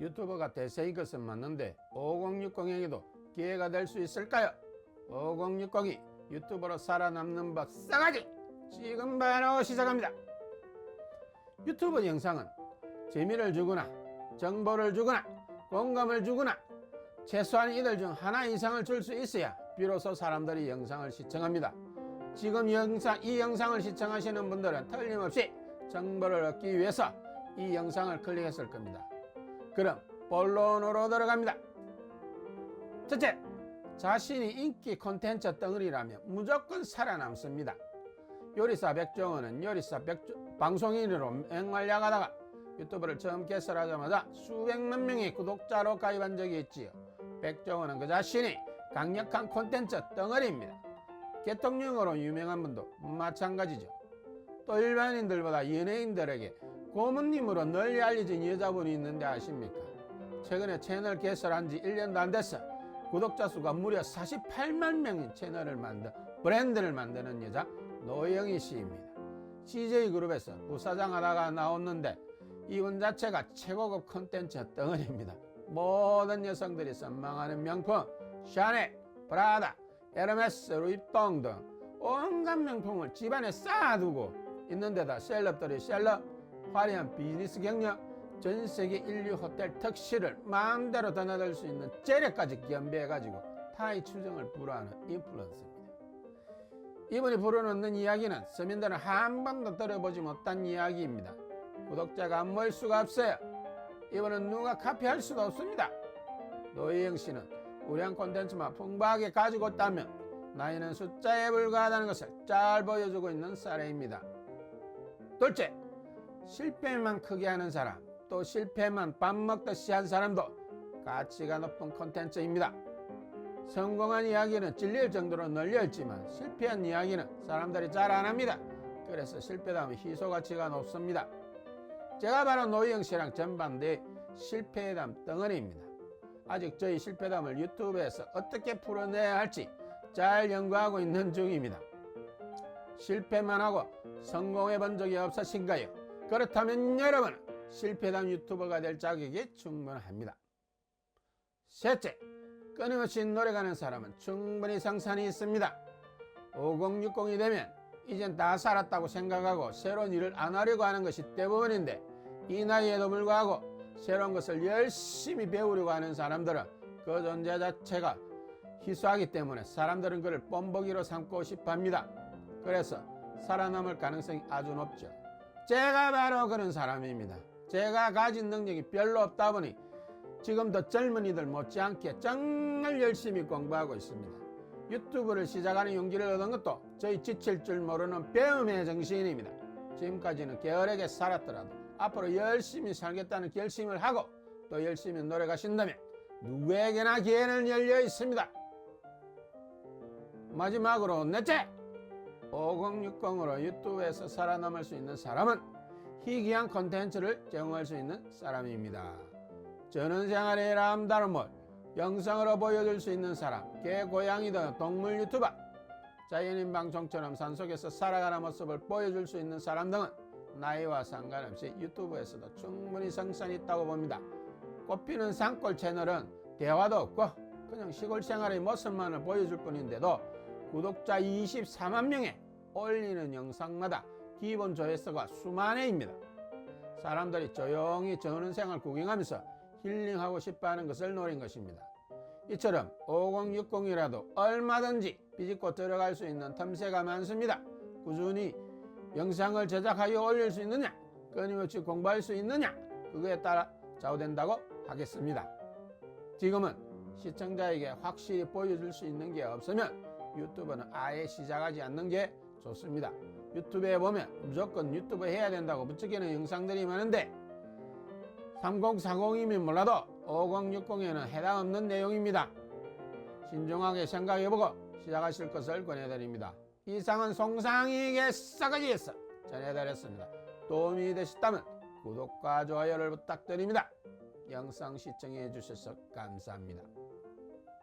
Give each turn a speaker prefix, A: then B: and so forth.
A: 유튜버가 대세인 것은 맞는데 5060에게도 기회가 될 수 있을까요? 5060이 유튜버로 살아남는 법 싸가지 지금 바로 시작합니다. 유튜브 영상은 재미를 주거나 정보를 주거나 공감을 주거나 최소한 이들 중 하나 이상을 줄 수 있어야 비로소 사람들이 영상을 시청합니다. 지금 영상, 이 영상을 시청하시는 분들은 틀림없이 정보를 얻기 위해서 이 영상을 클릭했을 겁니다. 그럼 본론으로 들어갑니다. 첫째, 자신이 인기 콘텐츠 덩어리라면 무조건 살아남습니다. 요리사 백종원은 요리사 백조, 방송인으로 맹활약하다가 유튜브를 처음 개설하자마자 수백만 명의 구독자로 가입한 적이 있지요. 백종원은 그 자신이 강력한 콘텐츠 덩어리입니다. 개통령으로 유명한 분도 마찬가지죠. 또 일반인들보다 연예인들에게 고문님으로 널리 알려진 여자분이 있는데 아십니까? 최근에 채널 개설한 지 1년도 안 됐어. 구독자 수가 무려 48만 명인 채널을 만든 브랜드를 만드는 여자 노영희 씨입니다. CJ그룹에서 부사장 하다가 나왔는데 이분 자체가 최고급 콘텐츠 덩어리입니다. 모든 여성들이 선망하는 명품 샤넬, 프라다, 에르메스, 루이봉 등 온갖 명품을 집안에 쌓아두고 있는데다 셀럽들이 셀럽, 화려한 비즈니스 경력, 전 세계 인류 호텔 특실을 마음대로 드나들 수 있는 재력까지 겸비해가지고 타의 추정을 불허하는 인플루언서입니다. 이분이 불어넣는 이야기는 서민들은 한 번도 들어보지 못한 이야기입니다. 구독자가 안 모일 수가 없어요. 이분은 누가 카피할 수도 없습니다. 노희영 씨는 우량 콘텐츠만 풍부하게 가지고 있다면 나이는 숫자에 불과하다는 것을 잘 보여주고 있는 사례입니다. 둘째, 실패만 크게 하는 사람, 또 실패만 밥 먹듯이 한 사람도 가치가 높은 콘텐츠입니다. 성공한 이야기는 질릴 정도로 널려있지만 실패한 이야기는 사람들이 잘 안 합니다. 그래서 실패담은 희소 가치가 높습니다. 제가 바로 노희영 씨랑 전반대 실패담 덩어리입니다. 아직 저희 실패담을 유튜브에서 어떻게 풀어내야 할지 잘 연구하고 있는 중입니다. 실패만 하고 성공해 본 적이 없으신가요? 그렇다면 여러분은 실패담 유튜버가 될 자격이 충분합니다. 셋째, 끊임없이 노력하는 사람은 충분히 상산이 있습니다. 5060이 되면 이젠 다 살았다고 생각하고 새로운 일을 안 하려고 하는 것이 대부분인데 이 나이에도 불구하고 새로운 것을 열심히 배우려고 하는 사람들은 그 존재 자체가 희소하기 때문에 사람들은 그를 뽐보기로 삼고 싶어 합니다. 그래서 살아남을 가능성이 아주 높죠. 제가 바로 그런 사람입니다. 제가 가진 능력이 별로 없다 보니 지금도 젊은이들 못지않게 정말 열심히 공부하고 있습니다. 유튜브를 시작하는 용기를 얻은 것도 저희 지칠 줄 모르는 배움의 정신입니다. 지금까지는 게으르게 살았더라도 앞으로 열심히 살겠다는 결심을 하고 또 열심히 노력하신다면 누구에게나 기회는 열려 있습니다. 마지막으로 넷째 5060으로 유튜브에서 살아남을 수 있는 사람은 희귀한 콘텐츠를 제공할 수 있는 사람입니다. 저는 생활의 남다름을 영상으로 보여줄 수 있는 사람, 개, 고양이든 동물 유튜버, 자연인 방송처럼 산속에서 살아가는 모습을 보여줄 수 있는 사람 등은 나이와 상관없이 유튜브에서도 충분히 성산이 있다고 봅니다. 꽃피는 산골 채널은 대화도 없고 그냥 시골 생활의 모습만을 보여줄 뿐인데도 구독자 24만 명에 올리는 영상마다 기본 조회수가 수만회입니다. 사람들이 조용히 저는 생활 구경하면서 힐링하고 싶어 하는 것을 노린 것입니다. 이처럼 5060이라도 얼마든지 비집고 들어갈 수 있는 틈새가 많습니다. 꾸준히 영상을 제작하여 올릴 수 있느냐, 끊임없이 공부할 수 있느냐, 그거에 따라 좌우된다고 하겠습니다. 지금은 시청자에게 확실히 보여줄 수 있는 게 없으면 유튜브는 아예 시작하지 않는 게 좋습니다. 유튜브에 보면 무조건 유튜브 해야 된다고 부추기는 영상들이 많은데 3040이면 몰라도 5060에는 해당 없는 내용입니다. 신중하게 생각해보고 시작하실 것을 권해드립니다. 이상은 송상익의 싸가지에서 전해드렸습니다. 도움이 되셨다면 구독과 좋아요를 부탁드립니다. 영상 시청해 주셔서 감사합니다.